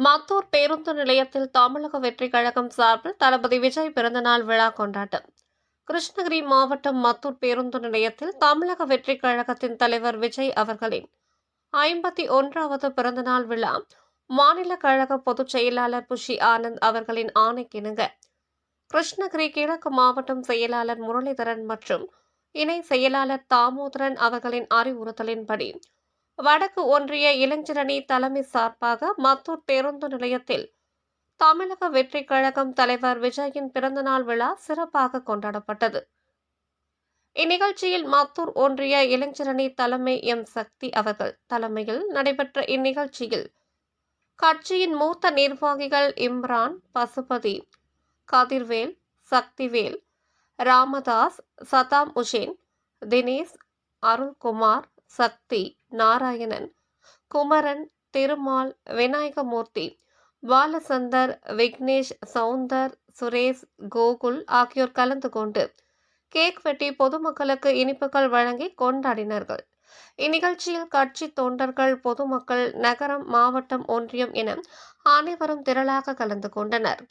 மத்தூர் பேருந்து நிலையத்தில் தமிழக வெற்றிக் கழகம் சார்பில் தளபதி விஜய் பிறந்தநாள் விழா கொண்டாட்டம். கிருஷ்ணகிரி மாவட்டம் மத்தூர் பேருந்து நிலையத்தில் தமிழக வெற்றிக் கழகத்தின் தலைவர் விஜய் அவர்களின் ஐம்பத்தி ஒன்றாவது பிறந்தநாள் விழா. மாநில கழக பொதுச் செயலாளர் புஷி ஆனந்த் அவர்களின் ஆணைக்கிணங்க கிருஷ்ணகிரி கிழக்கு மாவட்டம் செயலாளர் முரளிதரன் மற்றும் இணை செயலாளர் தாமோதரன் அவர்களின் அறிவுறுத்தலின்படி வடக்கு ஒன்றிய இளைஞரணி தலைமை சார்பாக மத்தூர் பேருந்து நிலையத்தில் தமிழக வெற்றி கழகம் தலைவர் விஜயின் பிறந்தநாள் விழா சிறப்பாக கொண்டாடப்பட்டது. இந்நிகழ்ச்சியில் மத்தூர் ஒன்றிய இளைஞரணி தலைமை எம். சக்தி அவர்கள் தலைமையில் நடைபெற்ற இந்நிகழ்ச்சியில் கட்சியின் மூத்த நிர்வாகிகள் இம்ரான் பசுபதி கதிர்வேல் சக்திவேல் ராமதாஸ் சதாம் உஷேன் தினேஷ் அருள்குமார் சக்தி நாராயணன். குமரன் திருமால் விநாயகமூர்த்தி பாலசந்தர் விக்னேஷ் சவுந்தர் சுரேஷ் கோகுல் ஆகியோர் கலந்து கொண்டு கேக் வெட்டி பொதுமக்களுக்கு இனிப்புகள் வழங்கி கொண்டாடினார்கள். இந்நிகழ்ச்சியில் கட்சி தொண்டர்கள் பொதுமக்கள் நகரம் மாவட்டம் ஒன்றியம் என அனைவரும் திரளாக கலந்து கொண்டனர்.